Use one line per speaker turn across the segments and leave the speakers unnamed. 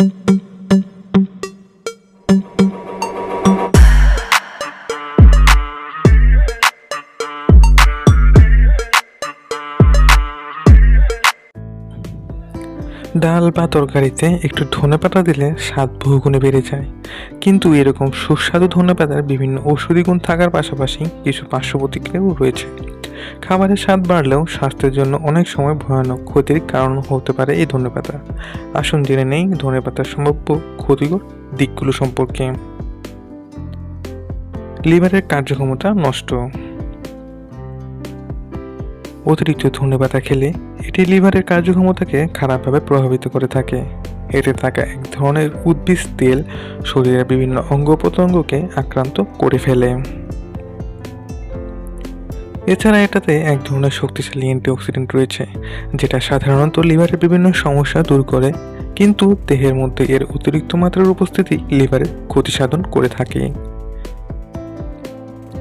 ডাল বা তরকারিতে একটু ধনেপাতা দিলে স্বাদ বহুগুণে বেড়ে যায়। কিন্তু এরকম সুস্বাদু ধনেপাতার বিভিন্ন ঔষধি গুণ থাকার পাশাপাশি কিছু পার্শ্ব প্রতিক্রিয়াও রয়েছে। খাবারের স্বাদ বাড়লেও স্বাস্থ্যের জন্য অনেক সময় ভয়ানক ক্ষতির কারণ হতে পারে এই ধনেপাতা আসুন জেনে নেই ধনেপাতার সম্ভাব্য ক্ষতিকর দিকগুলো সম্পর্কে। লিভারের কার্যক্ষমতা নষ্ট। অতিরিক্ত ধনেপাতা খেলে এটি লিভারের কার্যক্ষমতাকে খারাপভাবে প্রভাবিত করে থাকে। এতে থাকা এক ধরনের উদ্ভিদ তেল শরীরের বিভিন্ন অঙ্গ প্রত্যঙ্গকে আক্রান্ত করে ফেলে। এছাড়া এটাতে এক ধরনের শক্তিশালী অ্যান্টিঅক্সিডেন্ট রয়েছে, যেটা সাধারণত লিভারের বিভিন্ন সমস্যা দূর করে, কিন্তু দেহের মধ্যে এর অতিরিক্ত মাত্রার উপস্থিতি লিভারের ক্ষতি সাধন করে থাকে।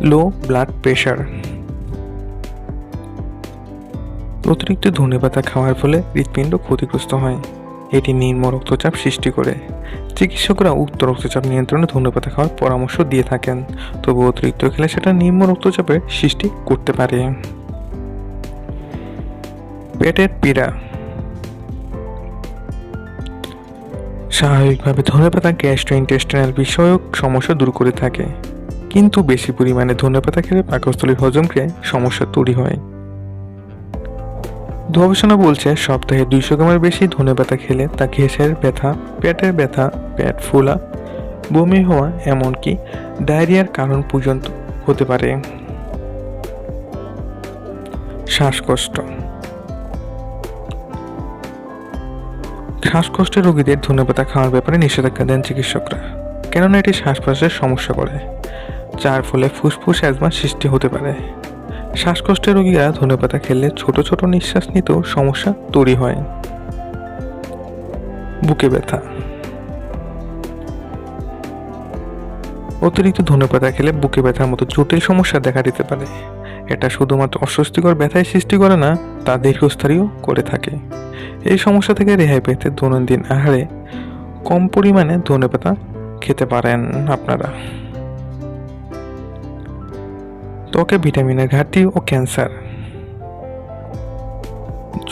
লো ব্লাড প্রেশার অতিরিক্ত ধনেপাতা খাওয়ার ফলে হৃৎপিণ্ড ক্ষতিগ্রস্ত হয়। এটি নিম্ন রক্তচাপ সৃষ্টি করে। চিকিৎসকরা উক্ত রক্তচাপ নিয়ন্ত্রণে ধনেপাতা খাওয়ার পরামর্শ দিয়ে থাকেন। তবু অতিরিক্ত খেলে সেটা নিম্ন রক্তচাপের সৃষ্টি করতে পারে। পেটের পীড়া। স্বাভাবিকভাবে ধনেপাতা গ্যাস্ট্রোইন্টেস্টিনাল বিষয়ক সমস্যা দূর করে থাকে। কিন্তু বেশি পরিমাণে ধনেপাতা খেলে পাকস্থলীর হজম ক্রিয়ায় সমস্যা তৈরি হয়। গবেষণা বলছে, সপ্তাহে দুইশো গ্রামের বেশি ধনে ধনেপাতা খেলে তা ঘেঁষের ব্যথা, পেটের ব্যথা, পেট ফোলা, বমি হওয়া, এমনকি ডায়রিয়ার কারণ পর্যন্ত হতে পারে। শ্বাসকষ্ট। শ্বাসকষ্টের রোগীদের ধনেপাতা খাওয়ার ব্যাপারে নিষেধাজ্ঞা দেন চিকিৎসকরা, কেননা এটি শ্বাস প্রশ্বাসের সমস্যা করে, যার ফলে ফুসফুস, অ্যাজমা সৃষ্টি হতে পারে। শ্বাসকষ্টের রোগীরা ধনেপাতা খেলে ছোট ছোট নিঃশ্বাস নিতেও সমস্যা তৈরি হয়। বুকে ব্যথা। অতিরিক্ত ধনেপাতা খেলে বুকে ব্যথার মতো জটিল সমস্যা দেখা দিতে পারে। এটা শুধুমাত্র অস্বস্তিকর ব্যথায় সৃষ্টি করে না, তা দীর্ঘস্থায়ীও করে থাকে। এই সমস্যা থেকে রেহাই পেতে দৈনন্দিন আহারে কম পরিমাণে ধনেপাতা খেতে পারেন আপনারা। ত্বকে ভিটামিনের ঘাটতি ও ক্যান্সার।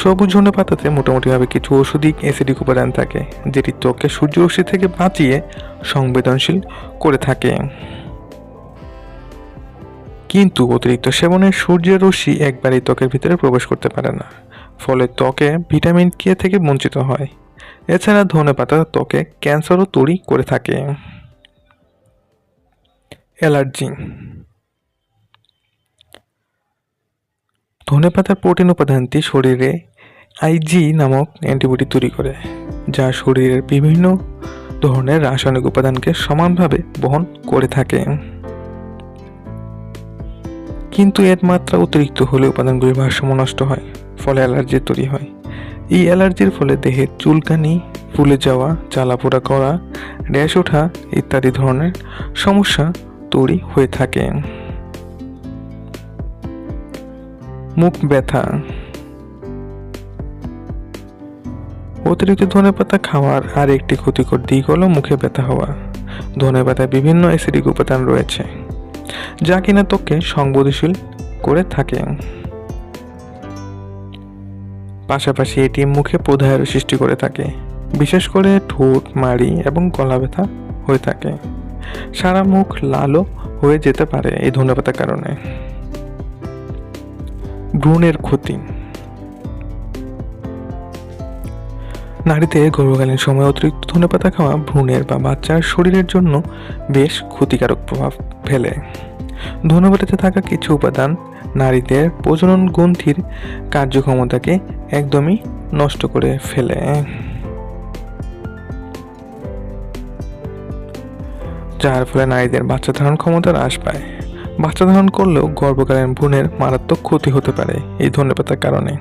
সবুজ ধনে পাতাতে মোটামুটিভাবে কিছু ওষুধিক অ্যাসিডিক উপাদান থাকে, যেটি ত্বকে সূর্যরশ্মি থেকে বাঁচিয়ে সংবেদনশীল করে থাকে। কিন্তু অতিরিক্ত সেবনে সূর্যের রশ্মি একবারই ত্বকের ভিতরে প্রবেশ করতে পারে না, ফলে ত্বকে ভিটামিন কে থেকে বঞ্চিত হয়? এছাড়া ধনে পাতা ত্বকে ক্যান্সারও তৈরি করে থাকে। অ্যালার্জি ধনেপাতার প্রোটিন উপাদানটি শরীরে আইজি নামক অ্যান্টিবডি তৈরি করে, যা শরীরের বিভিন্ন ধরনের রাসায়নিক উপাদানকে সমানভাবে বহন করে থাকে। কিন্তু এর মাত্রা অতিরিক্ত হলে উপাদানগুলির ভারসাম্য নষ্ট হয়, ফলে অ্যালার্জি তৈরি হয়। এই অ্যালার্জির ফলে দেহের চুলকানি, ফুলে যাওয়া, জ্বালাপোড়া করা, র্যাশ ওঠা ইত্যাদি ধরনের সমস্যা তৈরি হয়ে থাকে। মুখ ব্যথা। অতিরিক্ত ধনেপাতা খাওয়ার আর একটি ক্ষতিকর দিক হলো মুখে ব্যথা হওয়া। ধনেপাতায় বিভিন্ন অ্যাসিডিক উপাদান রয়েছে, যা কিনা ত্বককে সংবেদনশীল করে থাকে। পাশাপাশি এটি মুখে প্রদাহের সৃষ্টি করে থাকে, বিশেষ করে ঠোঁট, মাড়ি এবং গলা ব্যথা হয়ে থাকে। সারা মুখ লালও হয়ে যেতে পারে এই ধনেপাতার কারণে। ভ্রূণের ক্ষতি। নারীতে গর্ভকালীন সময় অতিরিক্ত ধনেপাতা খাওয়া ভ্রূণের বা বাচ্চার শরীরের জন্য বেশ ক্ষতিকারক প্রভাব ফেলে। ধনেপাতাতে থাকা কিছু উপাদান নারীদের প্রজনন গ্রন্থির কার্যক্ষমতাকে একদমই নষ্ট করে ফেলে। যার ফলে নারীদের বাচ্চা ধারণ ক্ষমতা হ্রাস পায়। বাচ্চা ধারণ করলেও গর্ভকালীন ভ্রূণের মারাত্মক ক্ষতি হতে পারে এই ধনেপাতার কারণে।